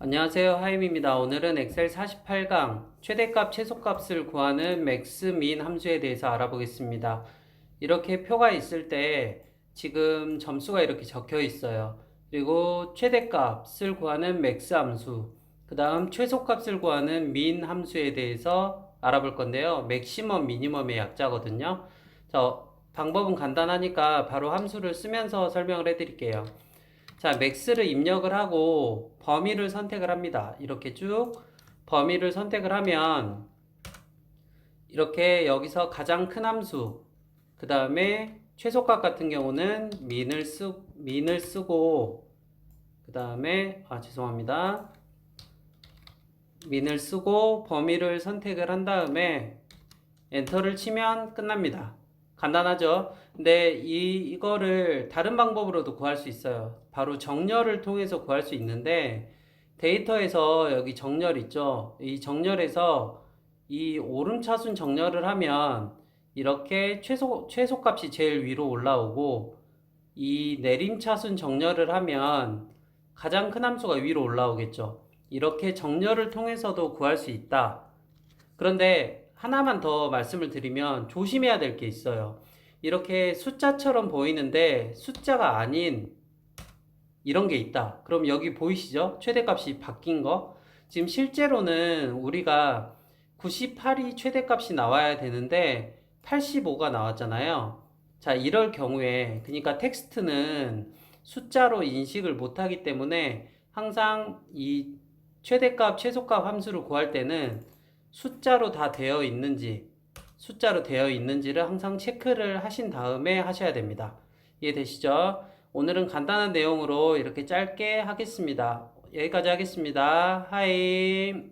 안녕하세요. 하임입니다. 오늘은 엑셀 48강 최대값, 최소값을 구하는 맥스 민 함수에 대해서 알아보겠습니다. 이렇게 표가 있을 때 지금 점수가 이렇게 적혀 있어요. 그리고 최대값을 구하는 맥스 함수, 그 다음 최소값을 구하는 민 함수에 대해서 알아볼 건데요. 맥시멈, 미니멈의 약자거든요. 자, 방법은 간단하니까 바로 함수를 쓰면서 설명을 해 드릴게요. 자, 맥스를 입력을 하고 범위를 선택을 합니다. 이렇게 쭉 범위를 선택을 하면 이렇게 여기서 가장 큰 함수, 그 다음에 최소값 같은 경우는 민을 쓰 민을 쓰고 그 다음에 아 죄송합니다. 민을 쓰고 범위를 선택을 한 다음에 엔터를 치면 끝납니다. 간단하죠? 근데 이, 이거를 다른 방법으로도 구할 수 있어요. 바로 정렬을 통해서 구할 수 있는데 데이터에서 여기 정렬 있죠? 이 정렬에서 이 오름차순 정렬을 하면 이렇게 최소, 최소값이 제일 위로 올라오고 이 내림차순 정렬을 하면 가장 큰 함수가 위로 올라오겠죠. 이렇게 정렬을 통해서도 구할 수 있다. 그런데 하나만 더 말씀을 드리면 조심해야 될 게 있어요. 이렇게 숫자처럼 보이는데 숫자가 아닌 이런 게 있다. 그럼 여기 보이시죠? 최대값이 바뀐 거. 지금 실제로는 우리가 98이 최대값이 나와야 되는데 85가 나왔잖아요. 자, 이럴 경우에 그러니까 텍스트는 숫자로 인식을 못 하기 때문에 항상 이 최대값, 최소값 함수를 구할 때는 숫자로 다 되어 있는지, 숫자로 되어 있는지를 항상 체크를 하신 다음에 하셔야 됩니다. 이해되시죠? 오늘은 간단한 내용으로 이렇게 짧게 하겠습니다. 여기까지 하겠습니다. 하이.